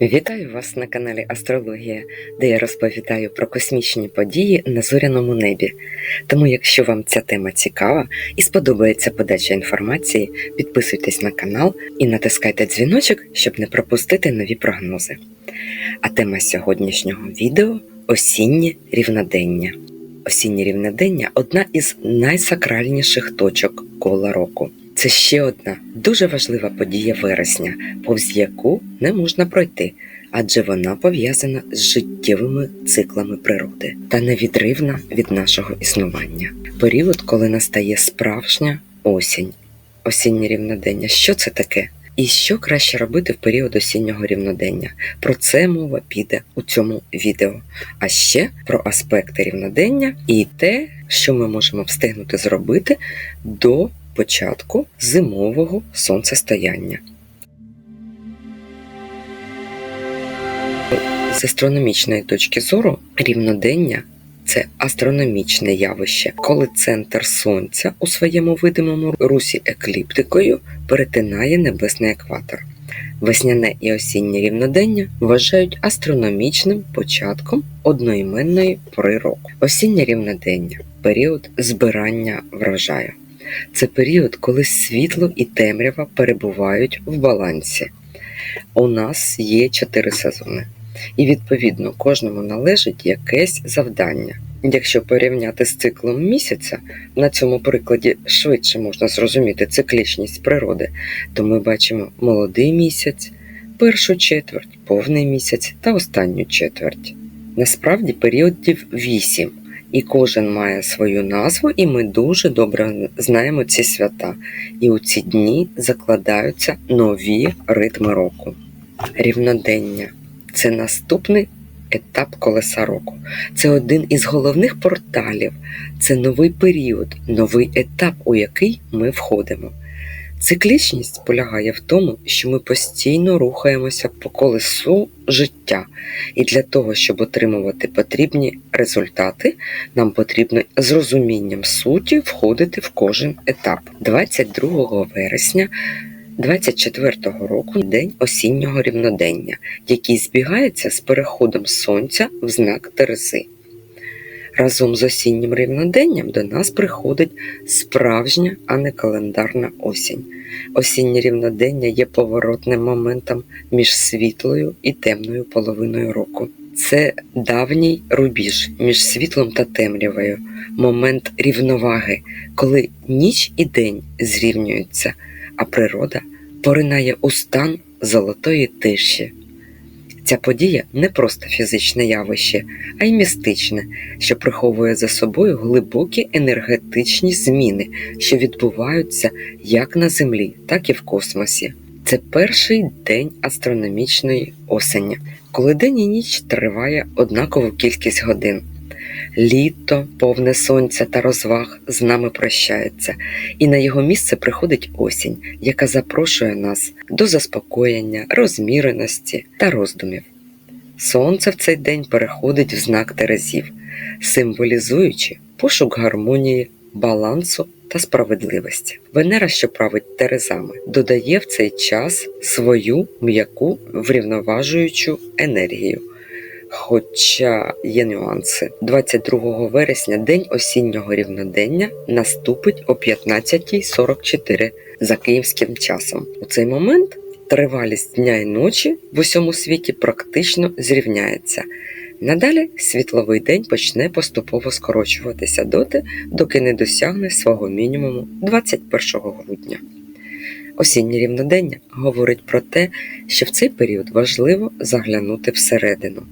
Вітаю вас на каналі Астрологія, де я розповідаю про космічні події на зоряному небі. Тому, якщо вам ця тема цікава і сподобається подача інформації, підписуйтесь на канал і натискайте дзвіночок, щоб не пропустити нові прогнози. А тема сьогоднішнього відео осіннє рівнодення. Осіннє рівнодення одна із найсакральніших точок кола року. Це ще одна дуже важлива подія вересня, повз яку не можна пройти, адже вона пов'язана з життєвими циклами природи та невідривна від нашого існування. Період, коли настає справжня осінь, осіннє рівнодення. Що це таке? І що краще робити в період осіннього рівнодення? Про це мова піде у цьому відео. А ще про аспекти рівнодення і те, що ми можемо встигнути зробити до початку зимового сонцестояння. З астрономічної точки зору рівнодення це астрономічне явище, коли центр сонця у своєму видимому русі екліптикою перетинає небесний екватор. Весняне і осіннє рівнодення вважають астрономічним початком одноіменної пори року. Осіннє рівнодення період збирання врожаю. Це період, коли світло і темрява перебувають в балансі. У нас є чотири сезони, і відповідно кожному належить якесь завдання. Якщо порівняти з циклом місяця, на цьому прикладі швидше можна зрозуміти циклічність природи, то ми бачимо молодий місяць, першу четверть, повний місяць та останню четверть. Насправді періодів вісім, і кожен має свою назву, і ми дуже добре знаємо ці свята. І у ці дні закладаються нові ритми року. Рівнодення це наступний етап колеса року. Це один із головних порталів, це новий період, новий етап, у який ми входимо. Циклічність полягає в тому, що ми постійно рухаємося по колесу життя, і для того, щоб отримувати потрібні результати, нам потрібно з розумінням суті входити в кожен етап. 22 вересня 24-го року день осіннього рівнодення, який збігається з переходом сонця в знак Терези. Разом з осіннім рівноденням до нас приходить справжня, а не календарна осінь. Осіннє рівнодення є поворотним моментом між світлою і темною половиною року. Це давній рубіж між світлом та темрявою, момент рівноваги, коли ніч і день зрівнюються, а природа поринає у стан золотої тиші. Ця подія не просто фізичне явище, а й містичне, що приховує за собою глибокі енергетичні зміни, що відбуваються як на Землі, так і в космосі. Це перший день астрономічної осені, коли день і ніч триває однакову кількість годин. Літо, повне сонця та розваг з нами прощається, і на його місце приходить осінь, яка запрошує нас до заспокоєння, розміреності та роздумів. Сонце в цей день переходить в знак Терезів, символізуючи пошук гармонії, балансу та справедливості. Венера, що править Терезами, додає в цей час свою м'яку врівноважуючу енергію. Хоча є нюанси, 22 вересня день осіннього рівнодення наступить о 15.44 за київським часом. У цей момент тривалість дня і ночі в усьому світі практично зрівняється. Надалі світловий день почне поступово скорочуватися доти, доки не досягне свого мінімуму 21 грудня. Осіннє рівнодення говорить про те, що в цей період важливо заглянути всередину,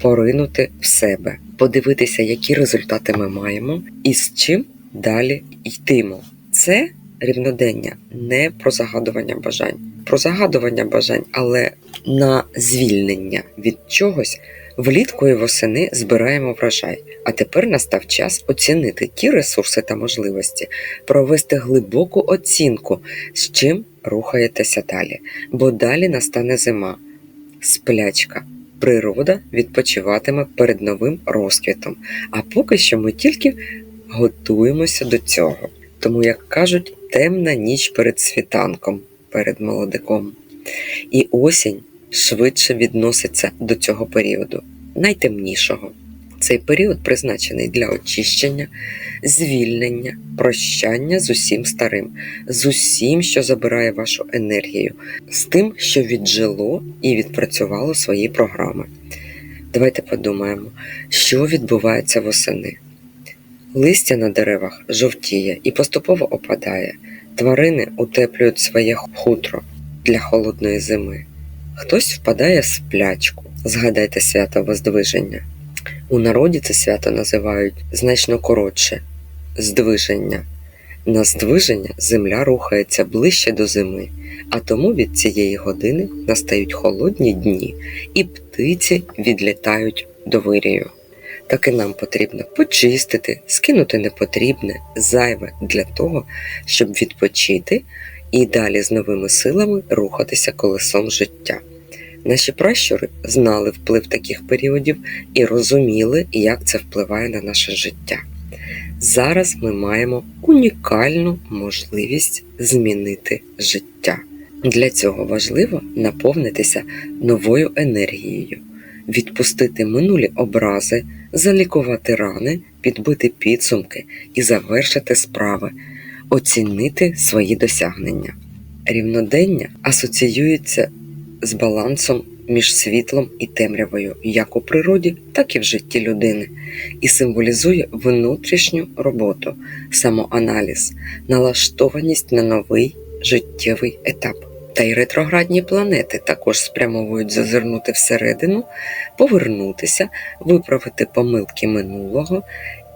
поринути в себе, подивитися, які результати ми маємо і з чим далі йтимо. Це рівнодення не про загадування бажань, про загадування бажань, але на звільнення від чогось. Влітку і восени збираємо врожай, а тепер настав час оцінити ті ресурси та можливості, провести глибоку оцінку, з чим рухаєтеся далі, бо далі настане зима, сплячка. Природа відпочиватиме перед новим розквітом, а поки що ми тільки готуємося до цього. Тому, як кажуть, темна ніч перед світанком, перед молодиком. І осінь швидше відноситься до цього періоду, найтемнішого. Цей період призначений для очищення, звільнення, прощання з усім старим, з усім, що забирає вашу енергію, з тим, що віджило і відпрацювало свої програми. Давайте подумаємо, що відбувається восени. Листя на деревах жовтіє і поступово опадає. Тварини утеплюють своє хутро для холодної зими. Хтось впадає в сплячку. Згадайте свято Воздвиження. У народі це свято називають значно коротше здвиження. На здвиження земля рухається ближче до зими, а тому від цієї години настають холодні дні, і птиці відлітають до вирію. Так і нам потрібно почистити, скинути непотрібне, зайве для того, щоб відпочити і далі з новими силами рухатися колесом життя. Наші пращури знали вплив таких періодів і розуміли, як це впливає на наше життя. Зараз ми маємо унікальну можливість змінити життя. Для цього важливо наповнитися новою енергією, відпустити минулі образи, залікувати рани, підбити підсумки і завершити справи, оцінити свої досягнення. Рівнодення асоціюється з балансом між світлом і темрявою, як у природі, так і в житті людини, і символізує внутрішню роботу, самоаналіз, налаштованість на новий життєвий етап. Та й ретроградні планети також спрямовують зазирнути всередину, повернутися, виправити помилки минулого.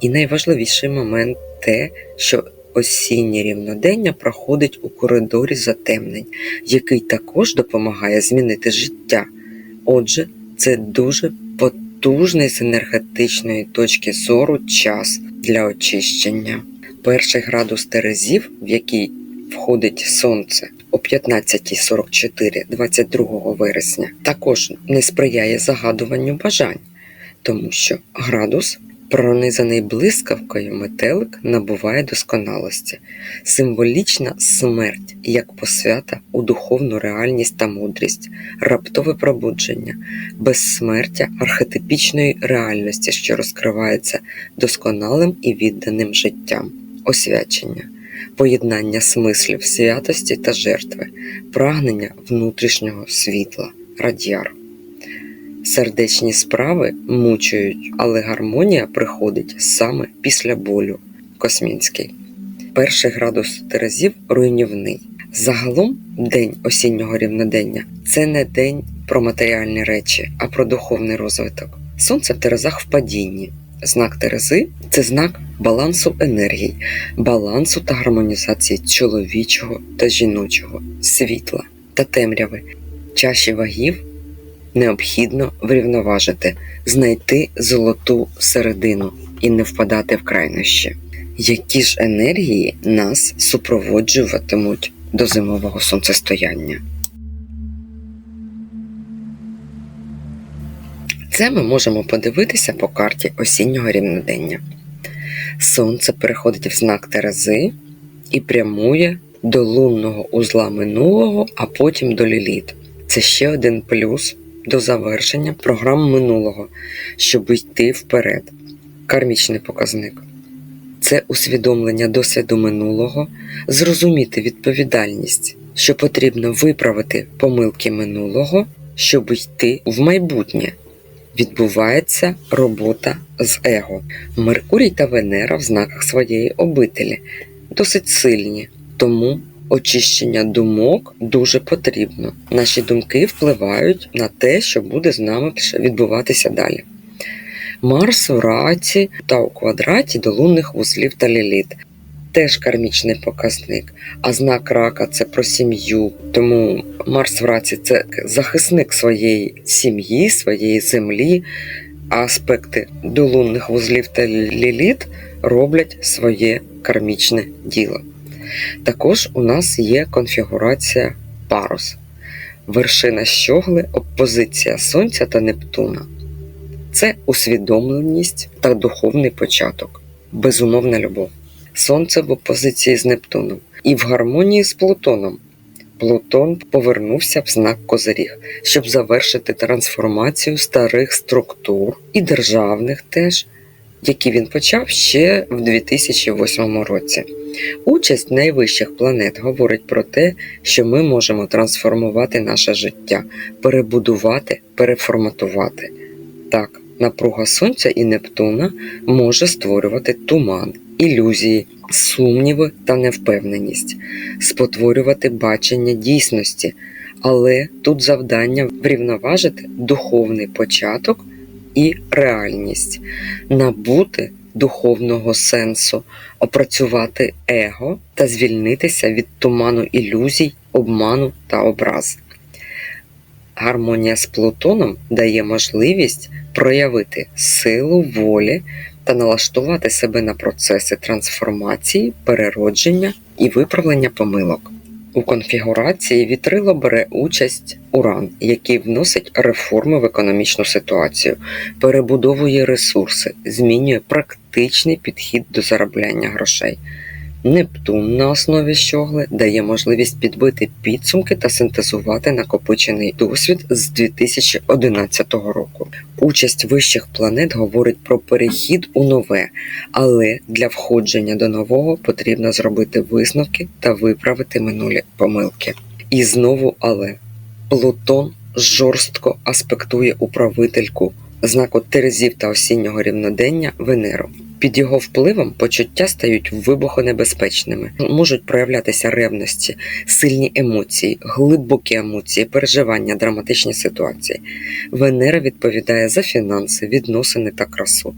І найважливіший момент те, що осіннє рівнодення проходить у коридорі затемнень, який також допомагає змінити життя. Отже, це дуже потужний з енергетичної точки зору час для очищення. Перший градус Терезів, в який входить сонце о 15.44 22 вересня, також не сприяє загадуванню бажань, тому що градус Пронизаний блискавкою метелик набуває досконалості, символічна смерть як посвята у духовну реальність та мудрість, раптове пробудження, безсмертя архетипічної реальності, що розкривається досконалим і відданим життям, освячення, поєднання смислів святості та жертви, прагнення внутрішнього світла, радіар. Сердечні справи мучують, але гармонія приходить саме після болю. Космінський. Перший градус Терезів руйнівний. Загалом день осіннього рівнодення це не день про матеріальні речі, а про духовний розвиток. Сонце в Терезах в падінні. Знак Терези це знак балансу енергій, балансу та гармонізації чоловічого та жіночого, світла та темряви, чаші вагів необхідно врівноважити, знайти золоту середину і не впадати в крайнощі. Які ж енергії нас супроводжуватимуть до зимового сонцестояння? Це ми можемо подивитися по карті осіннього рівнодення. Сонце переходить в знак Терези і прямує до лунного узла минулого, а потім до ліліт. Це ще один плюс до завершення програм минулого, щоб йти вперед. Кармічний показник це усвідомлення досвіду минулого, зрозуміти відповідальність, що потрібно виправити помилки минулого, щоб йти в майбутнє. Відбувається робота з его. Меркурій та Венера в знаках своєї обителі досить сильні, тому очищення думок дуже потрібно. Наші думки впливають на те, що буде з нами відбуватися далі. Марс у раці та у квадраті до лунних вузлів та ліліт. Теж кармічний показник, а знак рака це про сім'ю. Тому Марс в раці це захисник своєї сім'ї, своєї землі. А аспекти до лунних вузлів та ліліт роблять своє кармічне діло. Також у нас є конфігурація парус, вершина щогли, опозиція Сонця та Нептуна. Це усвідомленість та духовний початок, безумовна любов. Сонце в опозиції з Нептуном і в гармонії з Плутоном. Плутон повернувся в знак Козиріг, щоб завершити трансформацію старих структур і державних теж, які він почав ще в 2008 році. Участь найвищих планет говорить про те, що ми можемо трансформувати наше життя, перебудувати, переформатувати. Так, напруга Сонця і Нептуна може створювати туман, ілюзії, сумніви та невпевненість, спотворювати бачення дійсності, але тут завдання врівноважити духовний початок і реальність, набути духовного сенсу, опрацювати его та звільнитися від туману ілюзій, обману та образ. Гармонія з Плутоном дає можливість проявити силу волі та налаштувати себе на процеси трансформації, переродження і виправлення помилок. У конфігурації вітрило бере участь Уран, який вносить реформи в економічну ситуацію, перебудовує ресурси, змінює практичний підхід до заробляння грошей. Нептун на основі щогли дає можливість підбити підсумки та синтезувати накопичений досвід з 2011 року. Участь вищих планет говорить про перехід у нове, але для входження до нового потрібно зробити висновки та виправити минулі помилки. І знову але Плутон жорстко аспектує управительку знаку Терезів та осіннього рівнодення Венеру. Під його впливом почуття стають вибухонебезпечними, можуть проявлятися ревності, сильні емоції, глибокі емоції, переживання, драматичні ситуації. Венера відповідає за фінанси, відносини та красу.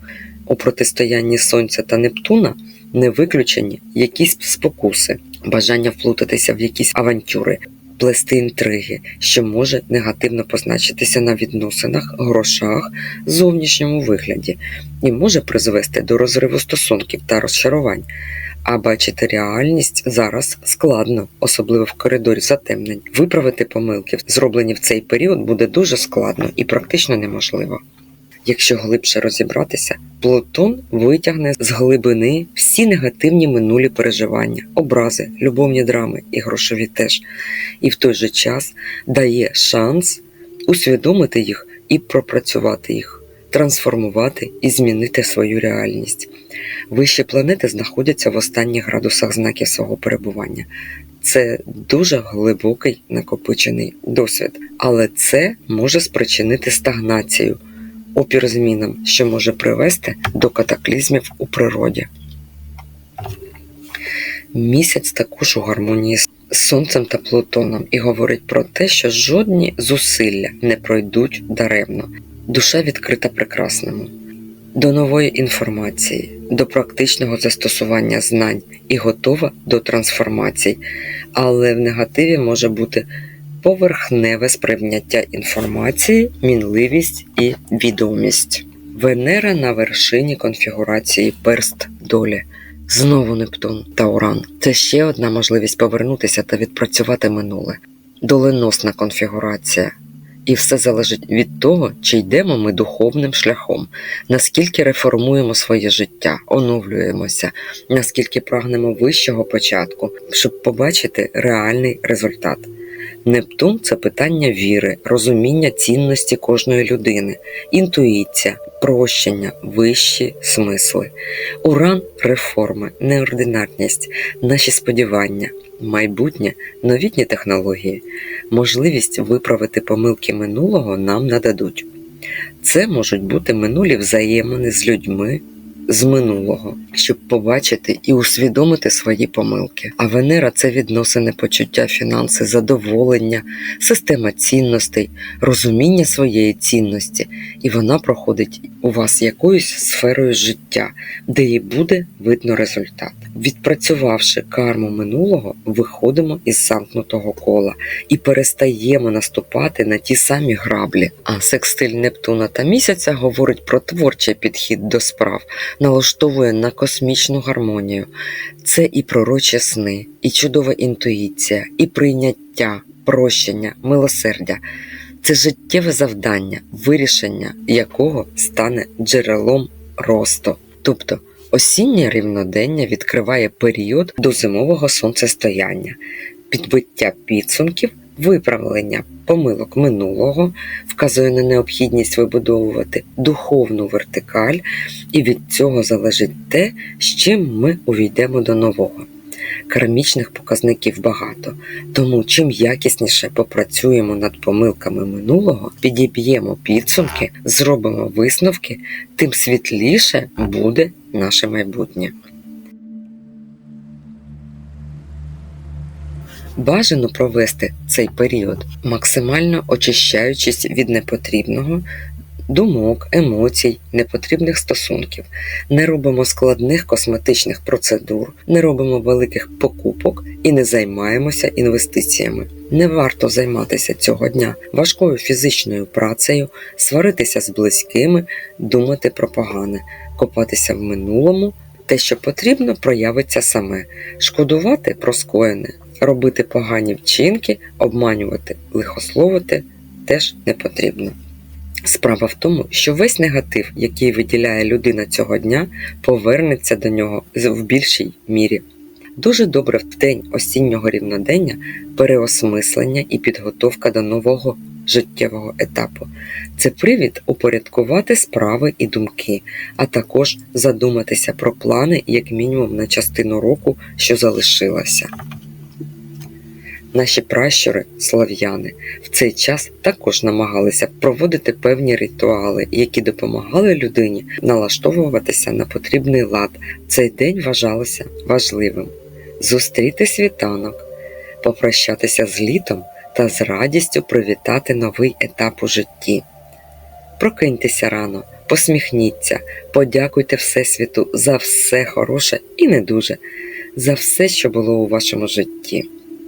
У протистоянні Сонця та Нептуна не виключені якісь спокуси, бажання вплутатися в якісь авантюри, плести інтриги, що може негативно позначитися на відносинах, грошах, зовнішньому вигляді і може призвести до розриву стосунків та розчарувань. А бачити реальність зараз складно, особливо в коридорі затемнень. Виправити помилки, зроблені в цей період, буде дуже складно і практично неможливо. Якщо глибше розібратися, Плутон витягне з глибини всі негативні минулі переживання, образи, любовні драми і грошові теж, і в той же час дає шанс усвідомити їх і пропрацювати їх, трансформувати і змінити свою реальність. Вищі планети знаходяться в останніх градусах знаків свого перебування. Це дуже глибокий накопичений досвід, але це може спричинити стагнацію опір змінам, що може привести до катаклізмів у природі. Місяць також у гармонії з Сонцем та Плутоном і говорить про те, що жодні зусилля не пройдуть даремно. Душа відкрита прекрасному, до нової інформації, до практичного застосування знань і готова до трансформацій, але в негативі може бути поверхневе сприйняття інформації, мінливість і відомість. Венера на вершині конфігурації перст долі. Знову Нептун та Уран. Це ще одна можливість повернутися та відпрацювати минуле. Доленосна конфігурація. І все залежить від того, чи йдемо ми духовним шляхом, наскільки реформуємо своє життя, оновлюємося, наскільки прагнемо вищого початку, щоб побачити реальний результат. Нептун це питання віри, розуміння цінності кожної людини, інтуїція, прощення, вищі смисли, уран реформи, неординарність, наші сподівання, майбутнє, новітні технології, можливість виправити помилки минулого нам нададуть. Це можуть бути минулі взаємини з людьми з минулого, щоб побачити і усвідомити свої помилки. А Венера це відносини почуття, фінанси, задоволення, система цінностей, розуміння своєї цінності, і вона проходить у вас якоюсь сферою життя, де їй буде видно результат. Відпрацювавши карму минулого, виходимо із замкнутого кола і перестаємо наступати на ті самі граблі. А секстиль Нептуна та місяця говорить про творчий підхід до справ, налаштовує на космічну гармонію. Це і пророчі сни, і чудова інтуїція, і прийняття, прощення, милосердя. Це життєве завдання, вирішення якого стане джерелом росту. Тобто Осіннє рівнодення відкриває період до зимового сонцестояння. підбиття підсумків, виправлення помилок минулого, вказує на необхідність вибудовувати духовну вертикаль, і від цього залежить те, з чим ми увійдемо до нового. Кармічних показників багато, тому чим якісніше попрацюємо над помилками минулого, підіб'ємо підсумки, зробимо висновки, тим світліше буде наше майбутнє. Бажано провести цей період, максимально очищаючись від непотрібного, думок, емоцій, непотрібних стосунків. Не робимо складних косметичних процедур, не робимо великих покупок і не займаємося інвестиціями. Не варто займатися цього дня важкою фізичною працею, сваритися з близькими, думати про погане, копатися в минулому. Те, що потрібно, проявиться саме, шкодувати про скоєне, робити погані вчинки, обманювати, лихословити теж не потрібно. Справа в тому, що весь негатив, який виділяє людина цього дня, повернеться до нього в більшій мірі. Дуже добре в день осіннього рівнодення переосмислення і підготовка до нового життєвого етапу. Це привід упорядкувати справи і думки, а також задуматися про плани як мінімум на частину року, що залишилася. Наші пращури, слав'яни, в цей час також намагалися проводити певні ритуали, які допомагали людині налаштовуватися на потрібний лад. Цей день вважалося важливим зустріти світанок, попрощатися з літом та з радістю привітати новий етап у житті. Прокиньтеся рано, посміхніться, подякуйте Всесвіту за все хороше і не дуже, за все, що було у вашому житті.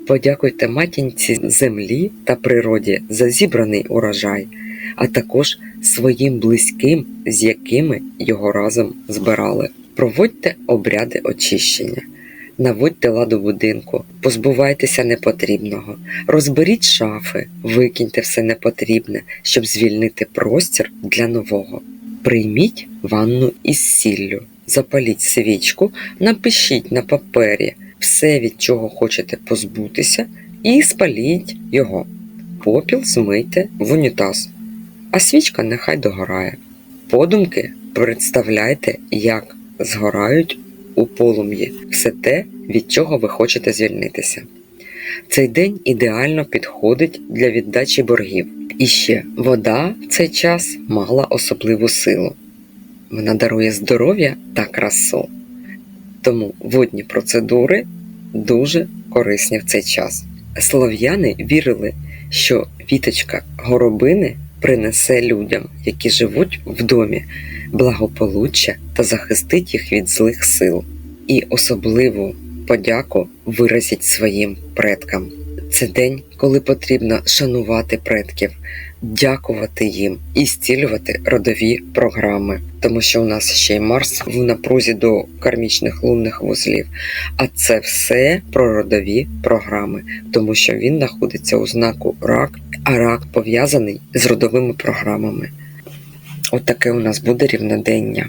Подякуйте матінці землі та природі за зібраний урожай, а також своїм близьким, з якими його разом збирали. Проводьте обряди очищення, наводьте ладу будинку, позбувайтеся непотрібного, розберіть шафи, викиньте все непотрібне, щоб звільнити простір для нового. Прийміть ванну із сіллю, запаліть свічку, напишіть на папері все, від чого хочете позбутися, і спаліть його. Попіл змийте в унітаз, а свічка нехай догорає. Подумки представляйте, як згорають у полум'ї все те, від чого ви хочете звільнитися. Цей день ідеально підходить для віддачі боргів. І ще вода в цей час мала особливу силу. Вона дарує здоров'я та красу. Тому водні процедури дуже корисні в цей час. Слов'яни вірили, що віточка горобини принесе людям, які живуть в домі, благополуччя та захистить їх від злих сил. І особливу подяку виразіть своїм предкам. Це день, коли потрібно шанувати предків, дякувати їм і зцілювати родові програми, тому що у нас ще й Марс в напрузі до кармічних лунних вузлів. А це все про родові програми, тому що він знаходиться у знаку рак, а рак пов'язаний з родовими програмами. От таке у нас буде рівнодення.